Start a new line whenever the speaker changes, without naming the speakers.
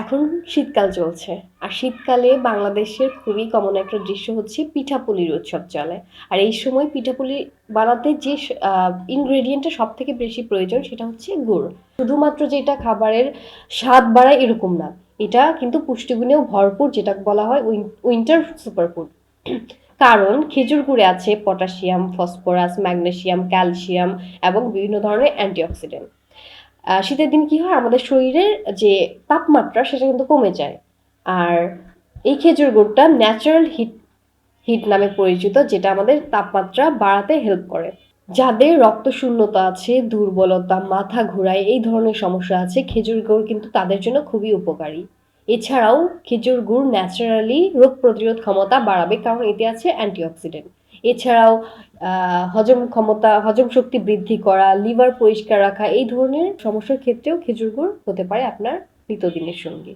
এখন শীতকাল চলছে। আর শীতকালে বাংলাদেশের খুবই কমন একটা দৃশ্য হচ্ছে পিঠাপুলির উৎসব চলে। আর এই সময় পিঠাপুলি বানাতে যে ইনগ্রেডিয়েন্টটা সব থেকে বেশি প্রয়োজন সেটা হচ্ছে গুড়। শুধুমাত্র যেটা খাবারের স্বাদ বাড়ায় এরকম না। এটা কিন্তু পুষ্টিগুণেও ভরপুর যেটা বলা হয় উইন্টার সুপারফুড কারণ খেজুর গুড়ে আছে পটাশিয়াম, ফসফরাস ম্যাগনেসিয়াম ক্যালসিয়াম এবং বিভিন্ন ধরনের অ্যান্টিঅক্সিডেন্ট। শীতের দিন কি হয়? আমাদের শরীরের যে তাপমাত্রা, সেটা কিন্তু কমে যায়। আর এই খেজুর গুড়টা ন্যাচারাল হিট হিট নামে পরিচিত, যেটা আমাদের তাপমাত্রা বাড়াতে হেল্প করে। যাদের রক্ত শূন্যতা আছে, দুর্বলতা, মাথা ঘোরায়, এই ধরনের সমস্যা আছে, খেজুর গুড় কিন্তু তাদের জন্য খুবই উপকারী। এছাড়াও খেজুর গুড় ন্যাচারালি রোগ প্রতিরোধ ক্ষমতা বাড়াবে, কারণ এতে আছে অ্যান্টিঅক্সিডেন্ট এছাড়াও হজম ক্ষমতা, হজম শক্তি বৃদ্ধি করা, লিভার পরিষ্কার রাখা, এই ধরনের সমস্যার ক্ষেত্রেও খেজুর গুড় হতে পারে আপনার নিত্যদিনের সঙ্গী।